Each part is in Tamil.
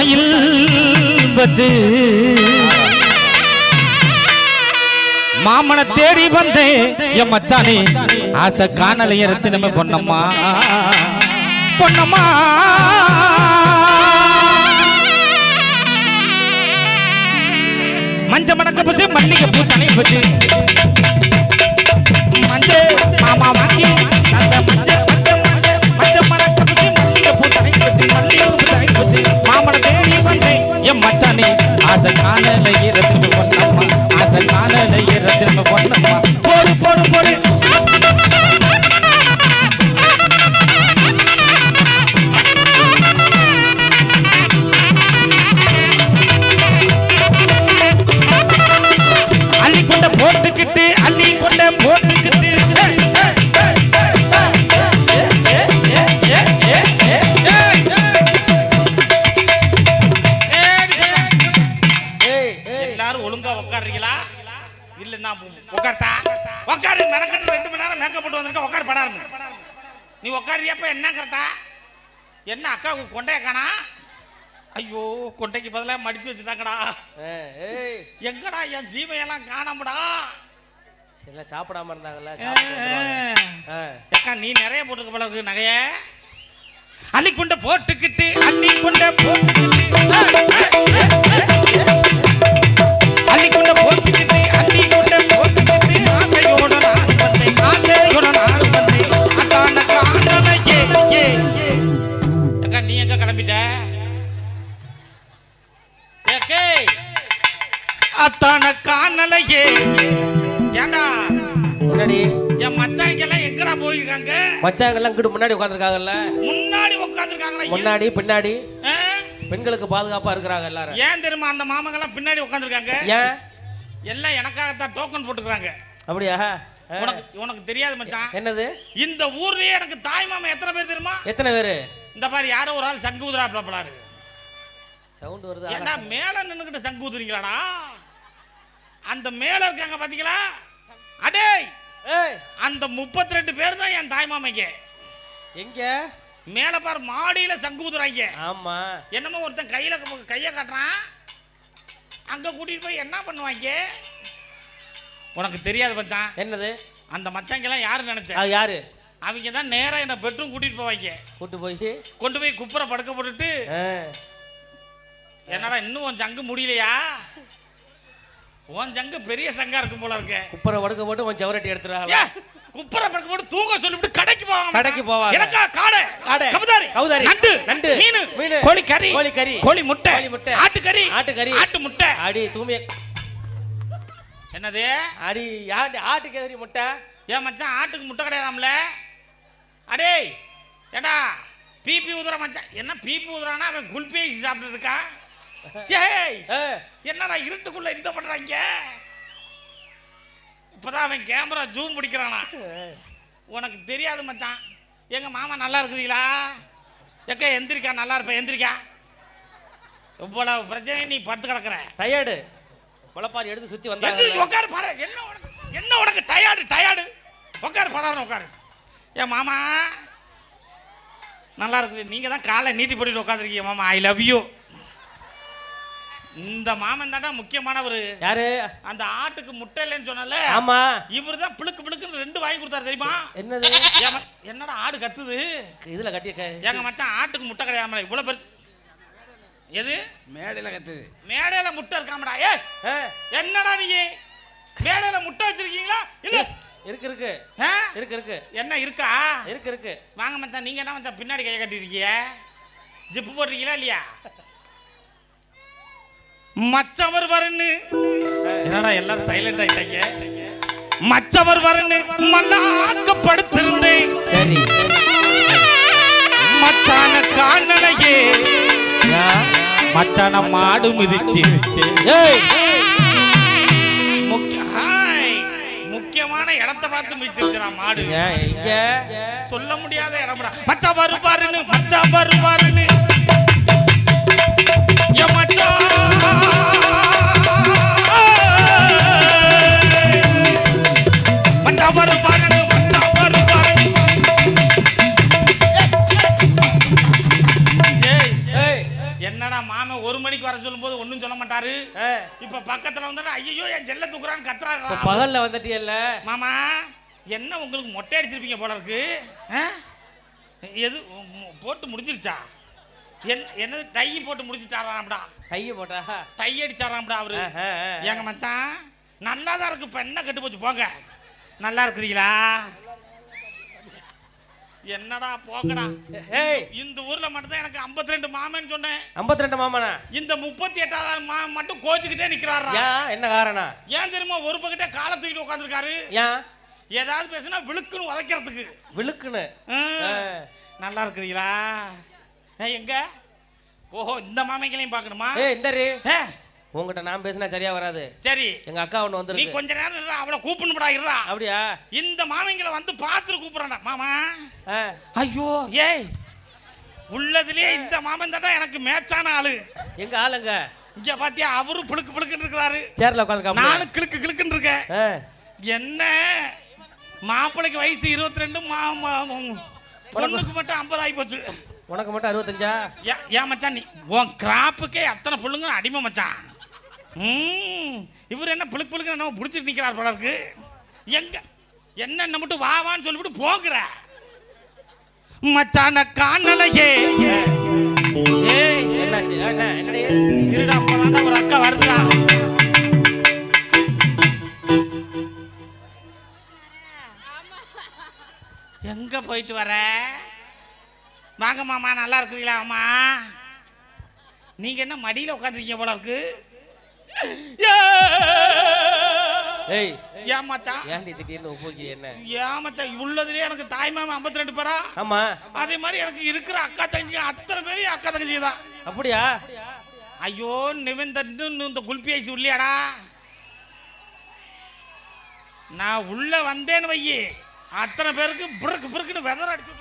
மனையில் பத்து. மாமனை தேடி வந்தேன். என் மச்சானே ஆசை காணலை எடுத்து நம்ம பொண்ணம்மா பொன்னம்மா. மஞ்ச மணக்க பசு மல்லிகை பூ தலையில் வச்சு மஞ்ச மாமா வாங்கி திரும்ப பொண்ணம்மா போடு போடு போடு. மடிச்சு வச்சுட்டாங்கடா. எங்கடா என் சீமையெல்லாம் காணாமடா? சில சாப்பிடாம இருந்தாங்கல்ல. அக்கா நீ நிறைய போட்டுருக்க போல இருக்கு நகைய. அள்ளி கொண்ட போட்டுக்கிட்டு அள்ளி கொண்ட போட்டுக்கிட்டு மச்சாங்கெல்லாம் இங்கிட்டு முன்னாடி உட்காந்துருக்காங்கல்ல முன்னாடி உட்காந்துருக்காங்களா முன்னாடி பின்னாடி? பெண்களுக்கு பாதுகாப்பா இருக்கிறாங்க எல்லாரும். ஏன் தெரியுமா அந்த மாமங்கெல்லாம் பின்னாடி உட்காந்துருக்காங்க ஏன்? எல்லாம் எனக்காகத்தான் டோக்கன் போட்டுக்கிறாங்க. அப்படியா. உனக்கு உனக்கு தெரியாது மச்சான். என்னது? இந்த ஊர்லயே எனக்கு தாய் மாமா எத்தனை பேர் தெரியுமா? எத்தனை பேரு? இந்த மாதிரி யாரோ ஒரு ஆள் சங்கு ஊதுறாப்லாரு சவுண்ட் வருது ஏன்னா மேல நின்னுக்கிட்டு சங்கு ஊதுறீங்களாடா? அந்த மேல இருக்காங்க பாத்தீங்களா? அடே ஏய் அந்த முப்பத்தி ரெண்டு பேர் தான் என் தாய் மாமைக்கு. எங்க? மேல பாரு மாடியில சங்கு ஊதுறாங்க ஆமா. என்னமோ ஒருத்தன் கையில கையை காட்டுறான். அங்க கூட்டிட்டு போய் என்ன பண்ணுவாங்க? உனக்கு தெரியாது மச்சான். என்னது? அந்த மச்சாங்கெல்லாம் யாரு நினைச்ச? யாரு? அவங்க தான் நேரா என்ன பெட்ரூம் கூட்டிட்டு போவாங்க. கூட்டு போய்? கொண்டு போய் குப்புற படுக்க போட்டுட்டு. என்னடா இன்னும் ஜங்கு முடியலையா? உன் ஜங்கு பெரிய சங்கா இருக்கும் போல இருக்கு. குப்பரை வடுக்க போட்டு கொஞ்சம் சவரட்டி எடுத்துறாங்க ஏ, குப்புற படுக்க போட்டு தூங்க சொல்லிவிட்டு கடைக்கு போவாங்க கடைக்கு போவாங்க. எனக்கா காடை? காடை. கபதாரி கவுதாரி. நண்டு. நண்டு. மீன். மீனு. கோழி கறி. கோழி கறி. கோழி முட்டை. கோழி முட்டை. ஆட்டுக்கறி. ஆட்டுக்கறி. ஆட்டு முட்டை. அடி தூமிய. என்னது? அடி ஆட்டு ஆட்டுக்கு எதிரி முட்டை. ஏன் மச்சான் ஆட்டுக்கு முட்டை கிடையாதாம்ல? அடேய் ஏண்டா பிபி ஊதுற மச்சான். என்ன பிபி ஊதுறானா அவன் குல்பி சாப்பிட்டு இருக்கான் ஏய் என்னடா இருட்டுக்குள்ள இந்த பண்றாங்க? இப்பதான் அவன் கேமரா ஜூம் பிடிக்கிறானா? உனக்கு தெரியாது மச்சான். எங்க மாமா நல்லா இருக்குதுங்களா? எக்க எந்திரிக்கா? நல்லா இருப்ப எந்திரிக்கா? இவ்வளவு பிரச்சனை நீ படுத்து கிடக்குற. டயர்டு முளைப்பாரி எடுத்து சுத்தி எந்திரிச்சு வந்தாங்க உட்காரு பாரு. என்ன உனக்கு? என்ன உனக்கு? டயர்டு டயர்டு உட்காரு படாத உட்காரு ஏன் மாமா. நல்லா இருக்குது. நீங்க தான் காலை நீட்டி போட்டுட்டு உட்காந்துருக்கீங்க மாமா. ஐ லவ் யூ இந்த மாமன் தாண்டா முக்கியமானவர். யாரு? அந்த ஆட்டுக்கு முட்டை இல்லைன்னு சொன்னல ஆமா. இவர் தான் பிளுக்கு பிளுக்குன்னு ரெண்டு வாங்கி கொடுத்தாரு தெரியுமா? என்னது? என்னடா ஆடு கத்துது? இதுல கட்டி எங்க மச்சான் ஆட்டுக்கு முட்டை கிடையாமல இவ்வளவு பெருசு. எது? மேடையில் கத்துது. மேடையில முட்டை இருக்காமடா. ஏ என்னடா நீங்க மேடையில முட்டை வச்சிருக்கீங்களா? இல்ல. இருக்கு இருக்கு. ஆ? இருக்கு இருக்கு. என்ன இருக்கா? இருக்கு இருக்கு. வாங்க மச்சான் நீங்க என்ன மச்சான் பின்னாடி கையை கட்டிருக்கீங்க ஜிப்பு போடுறீங்களா இல்லையா? மச்சவர் வரன்னு. என்னடா எல்லாரும் சைலண்ட் ஆயிட்டாங்க? மச்சவர் வரன்னு மல்லாக்கப்படுத்திருந்தேன் சரி. மச்சான காணலையே மச்சான மாடு மிதிச்சிருச்சு ஏய். முக்கிய- ஹாய். முக்கியமான இடத்த பார்த்து மிதிச்சிருச்சுடா மாடு. சொல்ல முடியாத இடம்டா. மச்சான் வருவாருன்னு மச்சான் வருவாருன்னு. என் ஐயோ என் செல்ல தூக்குறான்னு கத்துறாரா? பகல்ல வந்துட்டியல்ல? மாமா என்ன உங்களுக்கு மொட்டை அடிச்சிருப்பீங்க போல இருக்கு? எது போட்டு முடிஞ்சிருச்சா? என் என்னது டை போட்டு முடிச்சுட்டாராம்டா. கையை போட்டா? டை அடிச்சாராம்டா அவரு. ஏங்க மச்சான் நல்லா தான் இருக்கு. இப்ப என்ன கெட்டு போச்சு? போங்க. நல்லா இருக்கிறீங்களா? என்னடா போங்கடா ஏய். இந்த ஊர்ல மட்டும் தான் எனக்கு 52 ரெண்டு மாமன்னு சொன்னேன். 52 மாமனா? இந்த முப்பத்தி எட்டாவது மா மட்டும் கோச்சுக்கிட்டே நிக்கிறாரா? ஏன்? என்ன காரணம்? ஏன் தெரியுமா ஒரு பக்கத்தே காலை தூக்கிட்டு உட்காந்துருக்காரு ஏன்? ஏதாவது பேசினா விழுக்குன்னு உதைக்கிறதுக்கு. விழுக்குன்னு. நல்லா இருக்கிறீங்களா? எங்க? ஓஹோ இந்த மாமைகளையும் பார்க்கணுமா? ஏய் இந்த ஏ, உங்ககிட்ட நான் பேசினா சரியா வராது. சரி. எங்க அக்கா ஒண்ணு நீ வந்திருக்கு. கொஞ்ச நேரம் இருடா, அவளை கூப்பிடணும்டா இருடா. அப்படியா? இந்த மாமிங்களை வந்து பார்த்துட்டு கூப்பிடுறான்டா. மாமா. ஐயோ ஏய் உள்ளதுலயே இந்த மாமன் தாண்டா எனக்கு மேட்சான ஆளு. எங்க ஆளுங்க இங்க பாத்தியா அவரும் புழுக்கு புழுக்குன்னு இருக்கிறாரு. சேர்ல உட்காந்து நானும் கிளுக்கு கிளுக்குன்னு இருக்கேன். என்ன? மாப்பிள்ளைக்கு வயசு இருபத்தி ரெண்டு பொண்ணுக்கு மட்டும் ஐம்பது ஆகி போச்சு. உனக்கு மட்டும் அறுபத்தஞ்சா? ஏன் மச்சான் நீ உன் கிராப்புக்கே அத்தனை புள்ளுங்க அடிமை மச்சான். இவர் என்ன புழுக்கு புழுக்கு என்ன பிடிச்சிட்டு நிற்கிறார் போல இருக்கு. எங்க என்ன மட்டும் வா வான்னு சொல்லிவிட்டு போகிற. மச்சான காணலையே. இருடா அப்பதான்டா ஒரு அக்கா வருதுடா. எங்க போயிட்டு வர? வாங்க மாமா நல்லா இருக்குறீங்களா அம்மா நீங்க என்ன மடியில உட்காந்துருக்கீங்க போல இருக்கு? ஏய் ஏன் மச்சான். ஏன்டி திடீர்னு உப்புக்கி என்ன? ஏன் மச்சான். உள்ளதுலயே எனக்கு தாய் மாமா 52 ரெண்டு பேரா? ஆமா. அதே மாதிரி எனக்கு இருக்கிற அக்கா தங்கச்சி அத்தனை பேரும் அக்கா தங்கச்சி தான். அப்படியா? ஐயோ நிவந்த இன்னும் இந்த குல்பி உள்ளியாடா நான் உள்ள வந்தேன்னு வையி. அத்தனை பேருக்கு பிறக்கு பிறக்குன்னு வெதர் அடிச்சு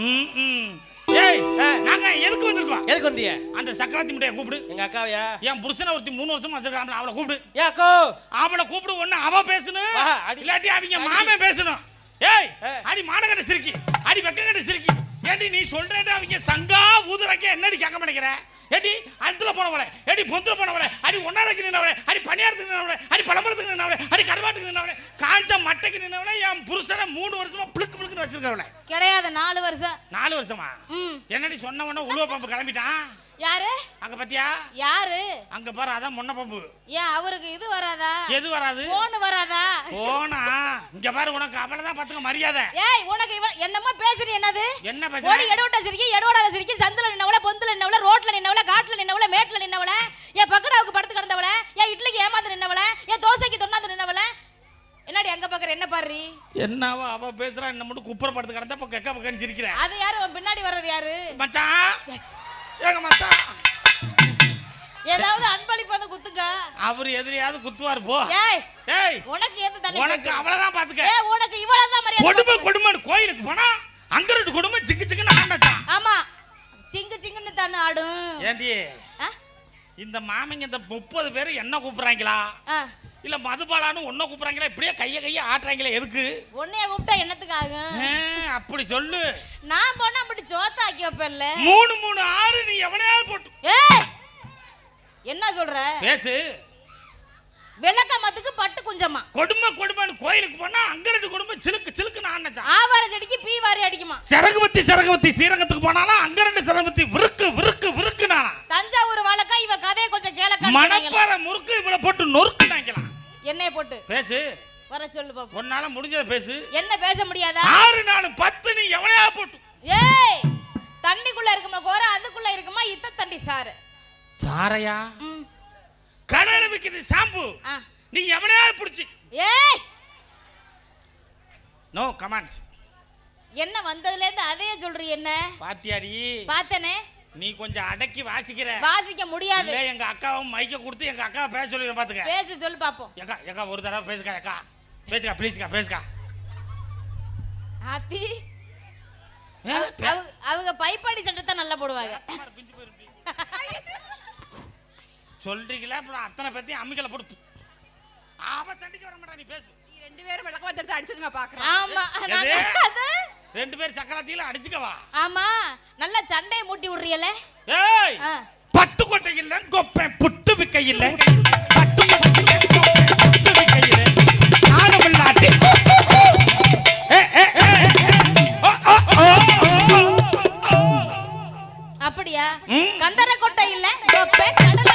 ம். ஏய். நாங்க எதுக்கு வந்திருக்கோம்? எதுக்கு வந்திய அந்த சக்கராத்தி முட்டையை கூப்பிடு. எங்க அக்காவையா என் புருஷனை ஒருத்தி மூணு வருஷமா வச்சிருக்கான் அவளை கூப்பிடு. ஏ அக்கோ! அவளை கூப்பிடு ஒண்ணு அவ பேசணும். இல்லாட்டி அவங்க மாமன் பேசணும். ஏய். அடி மானகட்ட சிரிக்கி. அடி வெக்கங்கட்ட சிரிக்கி. ஏடி நீ சொல்றேன் அவங்க சங்கா ஊதுறக்க என்னடி கேட்க மாட்டேங்கிற? ஏடி அந்துல போனவளே ஏடி பொந்துல போனவளே அடி ஒன்னாரக்கு நின்னவளே. அடி பணியாரத்துக்கு நின்னவளே. அடி பழம்பரத்துக்கு நின்னவளே. அடி கருவாட்டுக்கு நின்னவளே. காஞ்ச மட்டைக்கு நின்னவளே என் புருஷனை மூணு வருஷமா புளுக்கு புளுக்குன்னு வச்சிருக்கவளே கிடையாது நாலு வருஷம். நாலு வருஷமா? என்னடி சொன்ன உடனே உழுவ பம்பு கிளம்பிட்டான்? யாரு? அங்க பாத்தியா? யாரு? அங்க பாரு அதான் முன்ன பம்பு. ஏன் அவருக்கு இது வராதா? எது வராது? போன் வராதா? போனா இங்க பாரு உனக்கு அவளதான் பாத்துக்க மரியாதை. ஏய் உனக்கு இவ என்னமோ பேசுறீ என்னது? என்ன ஓடி பேசுற எடுவட்ட சிரிக்கி எடுவடாத சிரிக்கி சந்தில நின்னவள பொந்துல நின்னவள ரோட்ல நின்னவள காட்டுல நின்னவள மேட்ல நின்னவள என் பக்கடாவுக்கு படுத்து கிடந்தவள என் இட்லிக்கு ஏமாந்து நின்னவள என் தோசைக்கு தொண்ணாந்து நின்னவள என்னடி அங்க பாக்குற? என்ன பாரு என்னவோ அவ பேசுறா? என்ன மட்டும் குப்புற படுத்து கிடந்தா இப்ப கெக்க பக்கன்னு சிரிக்கிற அது யாரு? உன் பின்னாடி வர்றது யாரு? மச்சான்! எங்க மச்சான்! ஏதாவது அன்பளிப்பு குத்துங்க. அவர் எதிரியாவது குத்துவார் போ. ஏய் ஏய்! உனக்கு எது தண்ணி உனக்கு அவ்வளவுதான் பாத்துக்க. ஏய் உனக்கு இவ்வளவுதான் மரியாதை கொடுமை கொடுமைன்னு கோயிலுக்கு போனா அங்க ரெண்டு குடும்பம் சிக்கு சிக்குன்னு ஆண்டாச்சான் ஆமா. சிங்கு சிங்குன்னு தானே ஆடும். ஏண்டி? இந்த மாமிங்க இந்த முப்பது பேர் என்ன கூப்பிடுறாங்களா. இல்ல மதுபாலான்னு ஒன்ன கூப்பிடுறாங்களா இப்படியே கைய கைய ஆட்டுறாங்களே எதுக்கு? உன்னைய கூப்பிட்டா என்னத்துக்கு ஆகும் ஆ, அப்படி சொல்லு. நான் போனா அப்படி சோத்த ஆக்கி வைப்பேன்ல. மூணு மூணு ஆறு நீ எவனையாவது போட்டு. என்ன சொல்ற? பேசு. விளக்கமத்துக்கு பட்டு குஞ்சமா கொடுமை கொடுமைன்னு கோயிலுக்கு போனா அங்க ரெண்டு குடும்பம் சிலுக்கு சிலுக்குன்னு ஆனச்சான் ஆவார செடிக்கு பீ வாரி அடிக்குமா? சிறகுபத்தி சிறகுபத்தி சீரகத்துக்கு போனாலும் அங்க ரெண்டு சிறகுபத்தி விருக்கு விருக்கு விருக்கு நானா தஞ்சாவூர் வாழக்கா இவ கதையை கொஞ்சம் கேளக்கா மணப்பாறை முறுக்கு இவ்வளவு போட்டு நொறுக்கு என்னைய போட்டு. பேசு. வர சொல்லு பாப்போம். உன்னால முடிஞ்சதை பேசு. என்ன பேச முடியாதா? ஆறு நாலு பத்து நீ எவனையா போட்டு. ஏய் தண்ணிக்குள்ள இருக்குமா கோர? அதுக்குள்ள இருக்குமா? இத்த தண்டி சாறு. சாரையா? கடையில விக்குது ஷாம்பு. நீ எவனையா பிடிச்சி? ஏய்! நோ கமாண்ட்ஸ் என்ன வந்ததுல இருந்து அதையே சொல்றீ என்ன? பாத்தியாடி. பார்த்தனே. நீ கொஞ்சம் அடக்கி வாசிக்கிற. வாசிக்க முடியாது. எங்க அக்காவும் மைக்க கொடுத்து எங்க அக்காவை பேச சொல்லிடுறேன் பாத்துக்க. பேசி சொல்லு பாப்போம். எக்கா எக்கா ஒரு தடவை பேசுக்கா எக்கா பேசுக்கா ப்ளீஸ்க்கா பேசுக்கா. ஆத்தி ஏ, பே- அவங்க- பைப்பாடி சட்டை தான் நல்லா போடுவாங்க. சொல்றீங்களா? அப்புறம் அத்தனை பத்தி அம்மிக்கல போட்டு அவ சண்டைக்கு வர மாட்டா நீ பேசு. ரெண்டு பேரும் விளக்க வந்துட்டு அடிச்சுங்க பாக்குறேன். ஆமா. ரெண்டு பேர் சக்கராத்தியில அடிச்சுக்கவா? ஆமா நல்ல சண்டையை மூட்டி விடுறியல ஏய் பட்டு கொட்டை இல்ல கொப்பேன் புட்டு விக்க. இல்ல பட்டு கொட்டை இல்ல புட்டு விக்க இல்ல நானமில்லாட்டி அப்படியா? கந்தர கொட்டை இல்ல கொப்பை கடலை.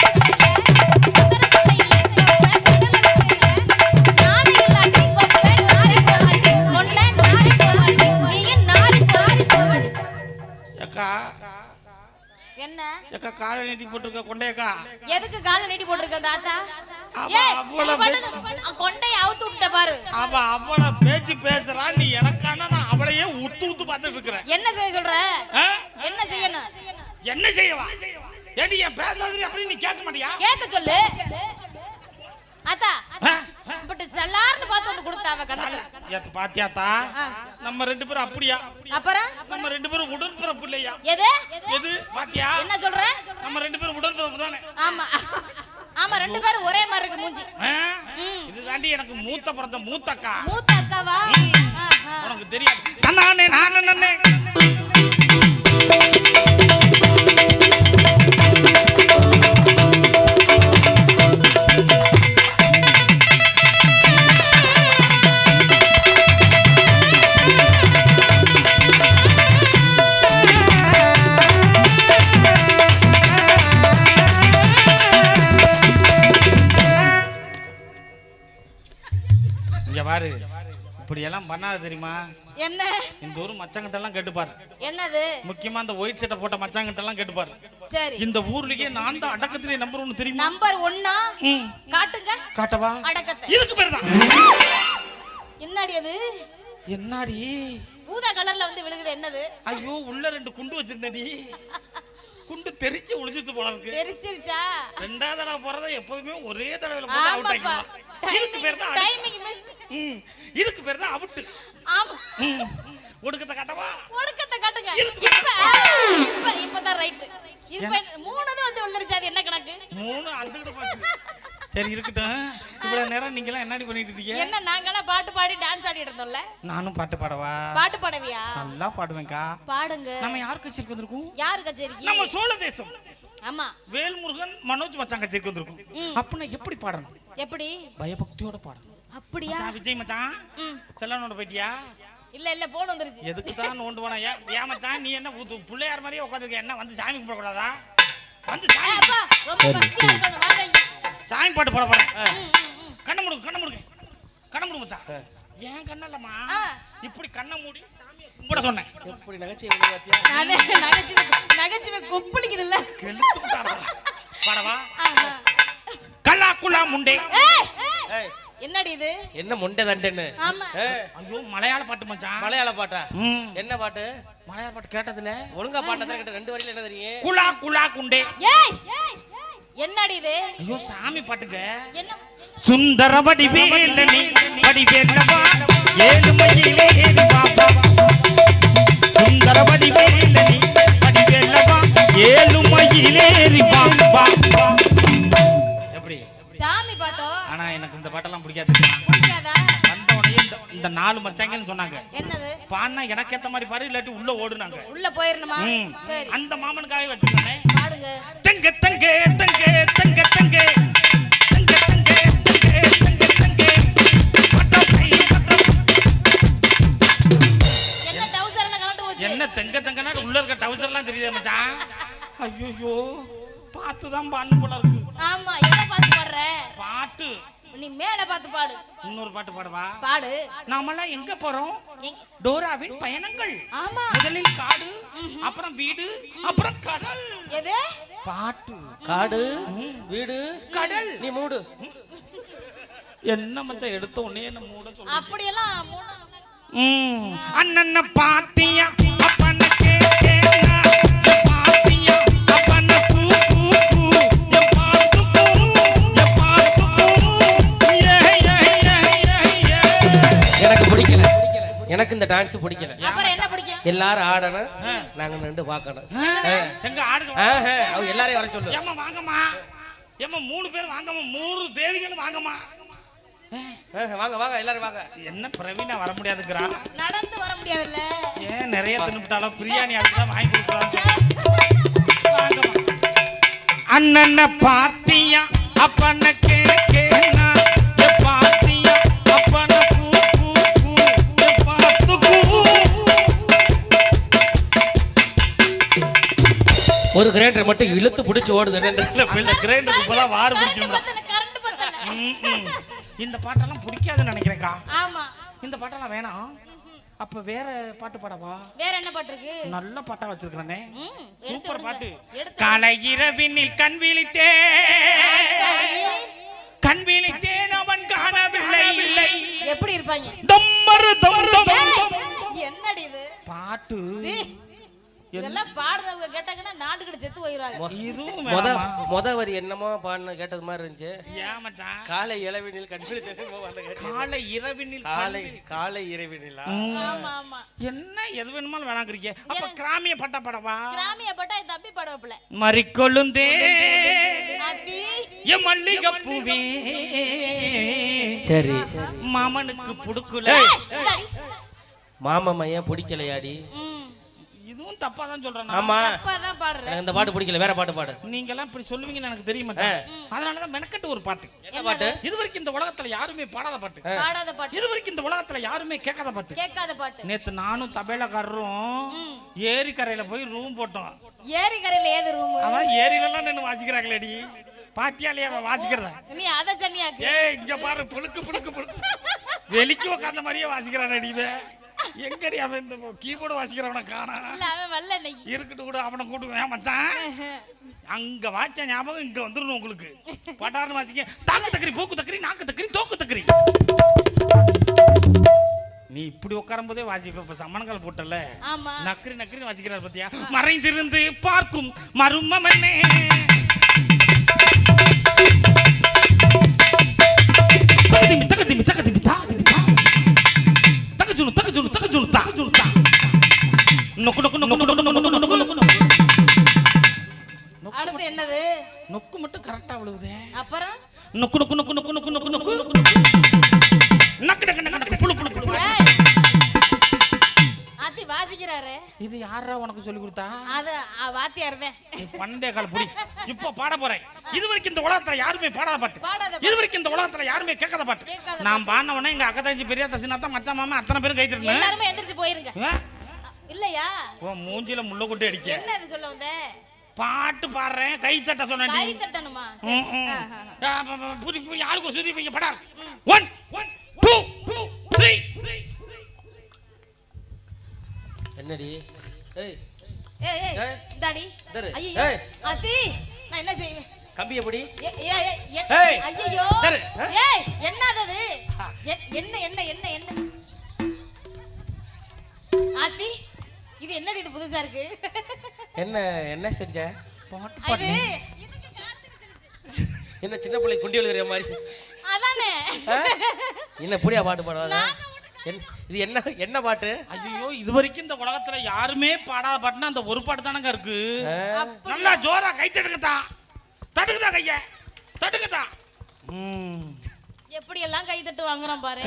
என்ன? அக்கா காலை நீட்டி போட்டிருக்க கொண்டையக்கா? எதுக்கு கால நீட்டி போட்டிருக்க தாத்தா கொண்டைய அவுத்து விட்ட பாரு. அவ அவளை பேச்சு பேசுறா. நீ எனக்கான நான் அவளையே உத்து உத்து பார்த்துட்டு இருக்கிறேன். என்ன செய்ய சொல்ற? என்ன செய்யணும்? என்ன செய்யவா? ஏடி என் பேசாதீங்க அப்படி நீ கேட்க மாட்டியா? கேட்க சொல்லு. அத்தா? பட் சல்லார்னு பார்த்து ஒன்று கொடுத்தா அவ கண்ணத்துல ஏத்து பாத்தியாத்தா. நம்ம ரெண்டு பேரும் அப்படியா? அப்புறம்? நம்ம ரெண்டு பேரும் உடன்பிறப்பு இல்லையா? எது? எது? பாத்தியா? என்ன சொல்ற? நம்ம ரெண்டு பேரும் உடன்பிறப்பு தானே. ஆமா. ஆமா ரெண்டு பேரும் ஒரே மாதிரி இருக்கு மூஞ்சி. ஆ? ம். இதுதாண்டி எனக்கு மூத்த பிறந்த மூத்தக்கா. மூத்த அக்காவா. உனக்கு தெரியாது. நானே நானே இப்படி எல்லாம் பண்ணாத தெரியுமா? என்ன? இந்த ஊர் மச்சங்கிட்ட எல்லாம் கேட்டுப்பாரு. என்னது? முக்கியமா இந்த ஒயிட் சட்டை போட்ட மச்சாங்கிட்ட எல்லாம் கேட்டுப்பாரு. சரி. இந்த ஊர்லயே நான் தான் அடக்கத்திலே நம்பர் ஒன்னு தெரியுமா? நம்பர் ஒன்னா. காட்டுங்க. காட்டவா? அடக்கத்தை. இதுக்கு பேர் தான் என்னடி அது? என்னாடி? ஊதா கலர்ல வந்து விழுகுது. என்னது? ஐயோ உள்ள ரெண்டு குண்டு வச்சிருந்தடி குண்டு தெரிச்சு ஒளிஞ்சிட்டு போல இருக்கு தெரிச்சிருச்சா? ரெண்டாவது தடவை போறத எப்போதுமே ஒரே தடவையில போட்டு அவுட் ஆகிக்கலாம் இதுக்கு பேர் தான் டைமிங் மிஸ் ம். இதுக்கு பேர் தான் அவுட்டு ஆமா. ஒடுக்கத்தை காட்டவா? ஒடுக்கத்தை காட்டுங்க. இப்ப இப்ப இப்பதான் ரைட் இப்ப மூணுது வந்து விழுந்துருச்சு. அது என்ன கணக்கு? மூணு போச்சு. சரி இருக்கட்டும். இவ்வளவு நேரம் நீங்க எல்லாம் என்னடி பண்ணிட்டு இருக்கீங்க? என்ன நாங்கெல்லாம் பாட்டு பாடி டான்ஸ் ஆடிட்டு இருந்தோம்ல? நானும் பாட்டு பாடவா? பாட்டு பாடவியா? நல்லா பாடுவேன்க்கா. பாடுங்க. நம்ம யார் கட்சிக்கு வந்திருக்கோம்? யாரு கச்சேரிக்கு? நம்ம சோழ தேசம். ஆமா. வேல்முருகன் மனோஜ் மச்சான் கட்சிக்கு வந்திருக்கும். ம். அப்படின்னா எப்படி பாடணும்? எப்படி? பயபக்தியோட பாடணும். அப்படியா? மச்சான் விஜய் மச்சான்? செல்லனோட போயிட்டியா? இல்ல இல்ல போன் வந்துருச்சு. எதுக்கு தான் நோண்டு போனா? ஏன் மச்சான் நீ என்ன பிள்ளையார் மாதிரியே உட்காந்துருக்க என்ன வந்து சாமி கும்பிட கூடாதா? வந்து சாமி அப்பா ரொம்ப பக்தியா இருக்கணும் வாங்க. இங்க. சாமி பாட்டு பாட போறேன். கண்ணை முடுங்க கண்ணை முடுங்க கண்ணை முடுங்க மச்சான். ஏன் கண்ணல்லம்மா. இப்படி கண்ணை மூடி கும்பிட சொன்னேன். எப்படி நகைச்சுவை அதே நகைச்சுவை நகைச்சுவை கொப்பளிக்குது இல்ல கெளுத்து விட்டாடா. பாடவா கல்லா குலா முண்டே. என்னடி இது? என்ன முண்டை தண்டன்னு? ஐயோ மலையாள பாட்டு மச்சான். மலையாள பாட்டா. என்ன பாட்டு? மலையாள பாட்டு கேட்டதுல ஒழுங்கா பாட்டா கேட்ட ரெண்டு வரியில என்ன தெரியும்? குலா குலா குண்டே. ஏய் என்னடி இது? ஐயோ சாமி பாட்டுங்க என்ன? சுந்தர வடிவேலனி வடிவேலவா ஏழு மயிலே ஏறி பாப்பா. சுந்தர வடிவேலனி வடிவேலவா ஏழு மயிலேறி பாப்பா எப்படி? சாமி பாட்டோ? ஆனா எனக்கு இந்த பாட்டெல்லாம் பிடிக்காது. பிடிக்காதா? வந்த உடனே இந்த இந்த நாலு மச்சாங்கன்னு சொன்னாங்க. என்னது? பாடினா எனக்கு ஏத்த மாதிரி பாரு இல்லாட்டி உள்ள ஓடுனாங்க. உள்ள. சரி. அந்த மாமனுக்காக வச்சிருக்கேன் பாடுங்க. தங்க தங்க தங்க தங்க தங்க. என்ன தெங்க தெங்கன்னா உள்ள இருக்க டவுசர்லாம் தெரியுது மச்சான்? ஐயோ பார்த்து தான் பாடணும் போல இருக்கு. ஆமா எதை பார்த்து பாடுற? பாட்டு. நீ மேல பார்த்து பாடு. இன்னொரு பாட்டு பாடவா? பாடு. நாமெல்லாம் எங்க போறோம்? டோராவின் பயணங்கள். ஆமா. முதலில் காடு அப்புறம் வீடு அப்புறம் கடல். எது? பாட்டு. காடு வீடு கடல். நீ மூடு. என்ன மச்சான் எடுத்த உடனே என்ன மூட சொல்ல அப்படியெல்லாம் மூணு அண்ணன பாத்தியா? எனக்கு இந்த டான்ஸ் பிடிக்கல. அப்புறம் என்ன பிடிக்கும்? எல்லாரும் ஆடணும் நாங்க நின்று பார்க்கணும். எங்க ஆடுங்க? ஆஹா, அவங்க எல்லாரையும் வர சொல்லு. ஏம்மா வாங்கம்மா. ஏம்மா மூணு பேர் வாங்கம்மா. மூணு தேவிகளும் வாங்கம்மா. வாங்க வாங்க எல்லாரும் வாங்க. என்ன பிரவீனா வர முடியாதுங்கிறா. நடந்து வர முடியாதுல்ல? ஏன் நிறைய தின்னுட்டாலோ பிரியாணி அதுதான் வாங்கி கொடுக்கலாம் வாங்கம்மா. அண்ணன பாத்தியா அப்பன கேக்கேனா ஒரு கிரைண்டர் மட்டும் இழுத்து பிடிச்சி ஓடுது. கிரைண்டருக்கு இப்பதான் வாறு கரண்ட் பிடிக்கணும் பத்தல கரண்ட் பத்தல. ம், ம். இந்த பாட்டெல்லாம் பிடிக்காதுன்னு நினைக்கிறேன்க்கா. ஆமா. இந்த பாட்டெல்லாம் வேணாம். அப்ப வேற பாட்டு பாடவா? வேற என்ன பாட்டு இருக்கு? நல்ல பாட்டா வச்சிருக்கிறேனே. சூப்பர். பாட்டு. காலை இரவினில் கண் விழித்தே. கண் விழித்தேன் அவன் காணவில்லை. எப்படி இருப்பாங்க? தம்மரு தம் தம். ஏய், என்னடி இது? பாட்டு. இதெல்லாம் பாடுறவங்க கேட்டாங்கன்னா நாட்டுக்கிட்ட செத்து போயிடுவாங்க. இதுவும் முத? முத வரி என்னமோ பாடின கேட்டது மாதிரி இருந்துச்சு. மச்சான்? காலை இளவினில் கண்பில் தெரியுமோ அந்த கேட்டது. காலை இரவினில் காலை காலை இறைவினிலா ஆமா ஆமா. என்ன எது வேணுமாலும் வேணாங்கிறீங்க. அப்ப கிராமிய பட்ட படவா? கிராமிய பட்டா என் தம்பி படவப்பில்ல மறிக்கொழுந்தே ஆத்தி என் மல்லிகைப்பூவே சரி. மாமனுக்கு புடுக்குல. இந்தாடி. மாமா மையன் பிடிக்கலையாடி? ம். இதுவும் தப்பா தான் சொல்றேன். ஆமா. அப்பாதான் பாடுறேன். எனக்கு இந்த பாட்டு பிடிக்கல வேற பாட்டு பாடு. நீங்க எல்லாம் இப்படி சொல்லுவீங்கன்னு எனக்கு தெரியும் மச்சான். அதனாலதான் மெனக்கட்டு ஒரு பாட்டு. என்ன பாட்டு? இது வரைக்கும் இந்த உலகத்துல யாருமே பாடாத பாட்டு. பாடாத பாட்டு. இது வரைக்கும் இந்த உலகத்துல யாருமே கேட்காத பாட்டு. கேட்காத பாட்டு. நேத்து நானும் தபேலக்காரரும் ஏரி கரையில போய் ரூம் போட்டோம். ஏரி கரையில ஏது ரூம் அதான் ஏரியில எல்லாம் நின்று வாசிக்கிறாங்களேடி. பாத்தியா இல்லையா அவன் வாசிக்கிறத? நீ அத சன்னியாக்கு ஏய் இங்க பாரு புழுக்கு புழுக்கு புழுக்கு. வெளிக்கு உட்காந்த மாதிரியே வாசிக்கிறான் இவன். எங்கடி அவன் இந்த கீபோர்டு வாசிக்கிறவனை காணா? இல்ல அவன் வரல இன்னைக்கு. இருக்கட்டும் கூட அவனை கூட்டுவேன் மச்சான்? அங்க வாச்ச ஞாபகம் இங்க வந்துடணும் உங்களுக்கு. பட்டார்னு வாசிக்க தாக்கு தக்கரி போக்கு தக்கரி நாக்கு தக்கரி தோக்கு தக்கரி. நீ இப்படி உட்காரும் போதே வாசிப்ப இப்ப சம்மணக்கால் போட்டல நக்கரி நக்கரி வாசிக்கிறார் பத்தியா? மறைந்திருந்து பார்க்கும் மருமமனே தகதிமி தகதிமி தகதிமி தாதிமி தா தகஜுனு தகஜுனு தா நொக்கு நொக்கு நொக்கு நொக்கு நொக்கு நொக்கு நொக்கு நொக்கு நொக்கு அடுத்து என்னது நொக்கு மட்டும் கரெக்டா விழுவுதே அப்புறம் நொக்கு நொக்கு நொக்கு நொக்கு நொக்கு நொக்கு நொக்கு நக்கு நக்கு நக்கு நக்கு புழு புழு புழு வாசிக்கிறாரு. இது யாரா உனக்கு சொல்லி கொடுத்தா? அது வாத்தியார் தான். பண்டே கால் புடி. இப்ப பாட போறேன். இது வரைக்கும் இந்த உலகத்துல யாருமே பாடாத பாட்டு. இது வரைக்கும் இந்த உலகத்துல யாருமே கேட்காத பாட்டு. நான் பாடினவனே எங்க அக்கா தங்கச்சி பெரிய தசினா தான் மச்சான் மாமா அத்தனை பேரும் கை தட்டினேன் எல்லாருமே எந்திரிச்சு போயிருங்க. இல்லையா? உன் மூஞ்சில முள்ள கொட்டி அடிக்க. என்ன இது சொல்ல வந்த? பாட்டு பாடுறேன். கை தட்ட கை சொன்னேன் தட்டணுமா ஆ, ஆ. புரி புரி ஆளுக்கு ஒரு சுதி பைய படா ஒன் ஒன் டூ த்ரீ என்னடி? ஏய். ஏய் ஏய். இந்தாடி. ஐயோ ஏய். ஆத்தி நான் என்ன செய்வேன்? கம்பி எப்படி ஏ- ஏ- ஏ- என்- ஏய். என்னது என்ன என்ன என்ன என்ன? ஆத்தி இது என்னடி இது புதுசா இருக்கு? என்ன என்ன செஞ்ச? பாட்டு பாடு. என்ன சின்ன பிள்ளை குண்டி எழுதுற மாதிரி? அதானே? என்ன புடியா பாட்டு பாடுவாங்க இது என்ன என்ன பாட்டு? ஐயோ இது வரைக்கும் இந்த உலகத்துல யாருமே பாடாத பாட்டுனா அந்த ஒரு பாட்டு தானங்க இருக்கு. நல்லா ஜோரா கை தட்டுங்கத்தா. தட்டுக்குதா கைய. தட்டுக்குதா எப்படி எல்லாம் கை தட்டு வாங்குறோம் பாரு.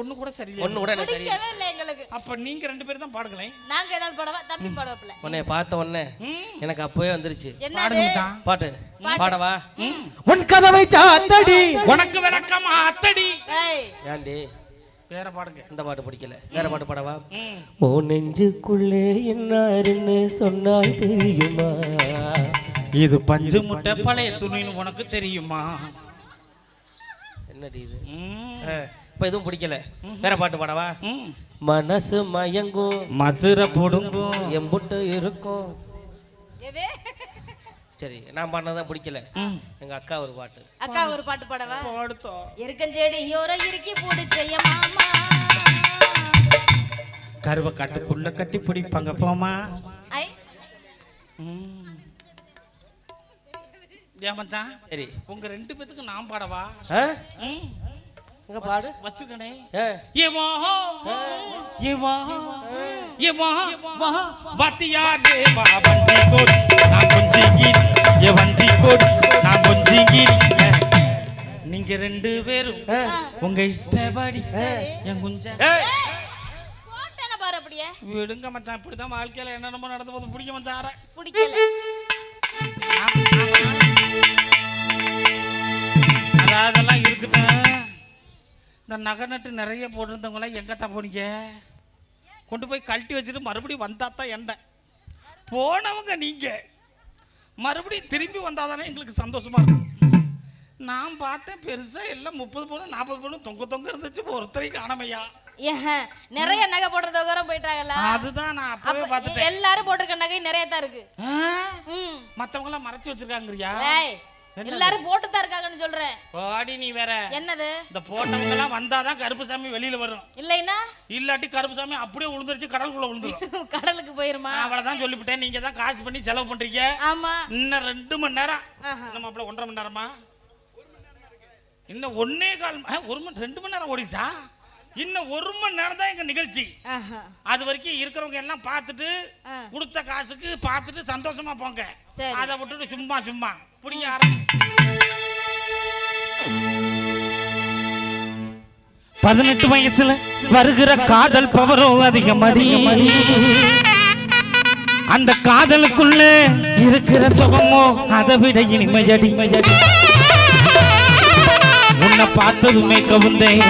ஒண்ணு கூட சரியில்லை. ஒண்ணு கூட எனக்கு பிடிக்கவே இல்லை எங்களுக்கு. அப்ப நீங்க ரெண்டு பேரும் தான் பாடுங்களேன். நாங்க ஏதாவது படவா? தம்பி படவப்பில்ல உன்னை பார்த்த உடனே எனக்கு அப்பவே வந்துருச்சு. பாடுங்க. பாட்டு. பாடவா? உன் கதவை சாத்தடி. உனக்கு விளக்கமா அத்தடி. ஏய். ஏண்டி வேற பாடுங்க இந்த பாட்டு பிடிக்கல. வேற பாட்டு பாடவா. ஓ நெஞ்சுக்குள்ளே என்னாருன்னு சொன்னால் தெரியுமா? இது பஞ்சு முட்டை பழைய துணின்னு உனக்கு தெரியுமா? என்னடி இது? இப்ப எதுவும் பிடிக்கல? வேற பாட்டு பாடவா. மனசு மயங்கும். மதுரை பொடுங்கும். எம்புட்டு இருக்கும். சரி நான் பாடினதான் பிடிக்கல. ம். எங்க அக்கா ஒரு பாட்டு. அக்கா ஒரு பாட்டு பாடவா? பாடுத்தா இருக்கஞ்செடி யோர இறுக்கி பிடிச்சைய மாமா. கருவை காட்டுக்குள்ள கட்டி பிடிப்பாங்க போமா ஐ. ஏன் மச்சான்? சரி. உங்க ரெண்டு பேத்துக்கு நான் பாடவா? ம். எங்க பாடு வச்சுக்கணே. ஆ. ஏவா ஏவா ஏவா வா வாத்தியாரே வா வஞ்சி கோடி நான் கொஞ்சி கீரி ஏ வஞ்சி கோடி நான் கொஞ்சி கீரி நீங்க ரெண்டு பேரும் உங்க இஷ்டப்படி என் குஞ்ச போட்டேன பாரு அப்படியே. விடுங்க மச்சான் இப்படிதான் வாழ்க்கையில என்னென்னமோ நடந்து போது பிடிக்க மச்சான். பிடிக்கல. அதெல்லாம் இருக்கட்டும். இந்த நகை நட்டு நிறைய போட்டிருந்தவங்களாம் எங்கத்தான் போனீங்க? கொண்டு போய் கழட்டி வச்சுட்டு மறுபடியும் வந்தா தான் என்ன? போனவங்க நீங்க. மறுபடியும் திரும்பி வந்தாதானே எங்களுக்கு சந்தோஷமா இருக்கும். நான் பார்த்தேன் பெருசா எல்லாம் முப்பது பவுன் நாற்பது பவுன் தொங்க தொங்க இருந்துச்சு. ஒருத்தரையும் காணமையா? நிறைய நகை போடுறதவங்க போயிட்டாங்களா அதுதான் நான் அப்பவே அப்ப பார்த்துட்டேன். எல்லாரும் போட்டிருக்க நகை நிறைய தான் இருக்கு மத்தவங்க எல்லாம் மறைச்சு வச்சிருக்காங்கறியா எல்லாரும் போட்டு தான் இருக்காங்கன்னு சொல்றேன். பாடி நீ வேற. என்னது? இந்த போட்டவங்க எல்லாம் வந்தாதான் கருப்புசாமி வெளியில வரும். இல்லைன்னா? இல்லாட்டி கருப்புசாமி அப்படியே விழுந்துருச்சு கடலுக்குள்ள விழுந்துரும் கடலுக்கு போயிருமா? அவ்வளவுதான் சொல்லிவிட்டேன். நீங்க தான் காசு பண்ணி செலவு பண்றீங்க. ஆமா. இன்னும் ரெண்டு மணி நேரம். நம்ம மாப்பிள்ள ஒன்றரை மணி நேரமா? இன்னும் ஒன்னே கால் ஒரு மணி ரெண்டு மணி நேரம் ஓடிச்சா இன்னும் ஒரு மணி நேரம் தான் எங்க நிகழ்ச்சி. அது வரைக்கும் இருக்கிறவங்க எல்லாம் பார்த்துட்டு. கொடுத்த காசுக்கு பார்த்துட்டு சந்தோஷமா போங்க. அதை விட்டுட்டு சும்மா சும்மா. பிடிங்க ஆரம்பி. பதினெட்டு வயசுல வருகிற காதல் பவரும் அதிகமடி அந்த காதலுக்குள்ள இருக்கிற சுகமோ அதை விட இனிமையடி. உன்னை பார்த்ததுமே கவுந்தேன்.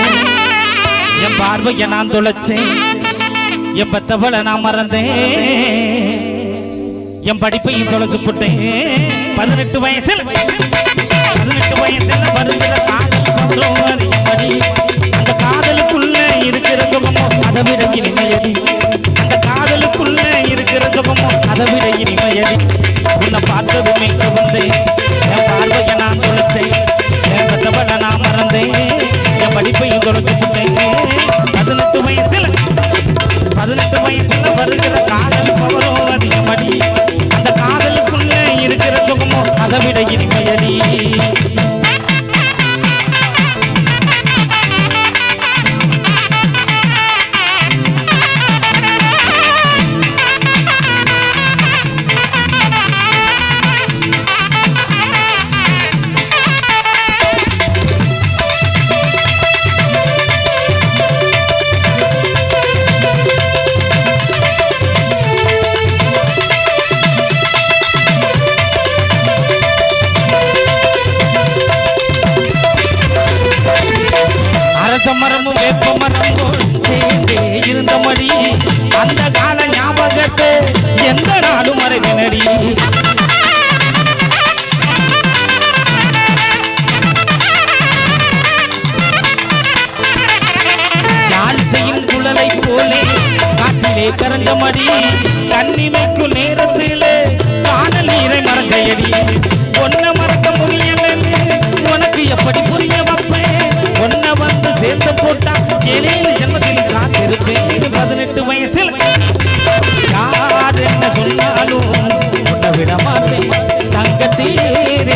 பார்வைய நான் தொலைச்சேன். என் பெத்தவளை நான் மறந்தேன். என் படிப்பையும் தொலைச்சு போட்டேன். பதினெட்டு வயசில் பதினெட்டு வயசுல வருகிற காதல் பவரும் அதிகமடி அந்த காதலுக்குள்ள இருக்கிற சுகமோ அதை விட இனிமையடி. அந்த காதலுக்குள்ள இருக்கிற சுகமோ அதை விட இனிமையடி. உன்னை பார்த்ததுமே கவுந்தேன் என் பார்வையை நான் தொலைச்சேன். என் பெத்தவளை நான் மறந்தேன். என் படிப்பையும் தொலைச்சு பதினெட்டு வயசில் யார் என்ன சொன்னாலும் உன்னை விட மாட்டேன் தங்கத்தேரேறி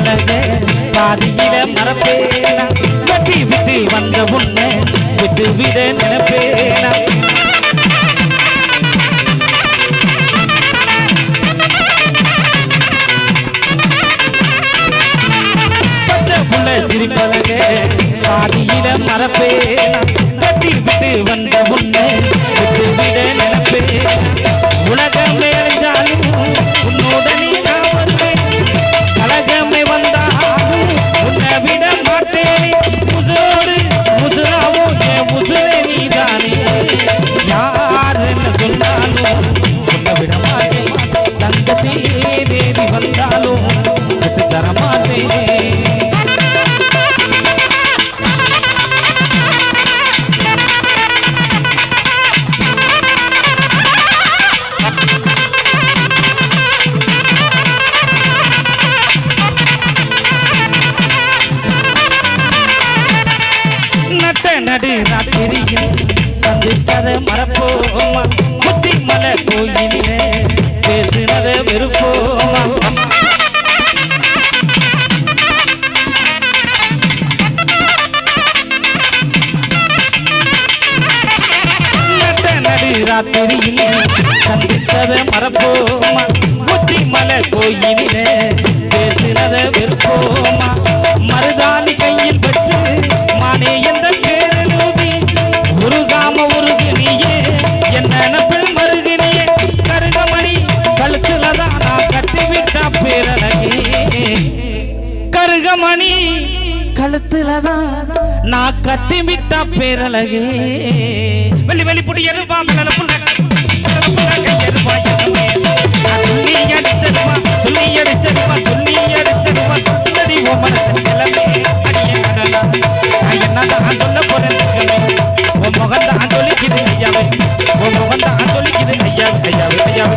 சிரிப்பதங்க பாதியில மறப்பேனா? கட்டி விட்டு வந்த உன்னை விட்டு விட நினைப்பேனா பாதியில மறப்பேனா? கட்டி விட்டு வந்த உன்னை விட்டு விட கட்டிவிட்டா கட்டி பேரழகே. வெளி வெளி புடி எருவா மலல புள்ள. மலல துள்ளி அடிச்சருவா துள்ளி அடிச்சருவா துள்ளி அடிச்சருவா சுந்தரி ஓ மனசு அடியே நான் என்னதான் சொல்ல போறேன் உன் முகம் தான் ஐயாவே. உன் ஐயாவே ஐயாவே ஐயாவே.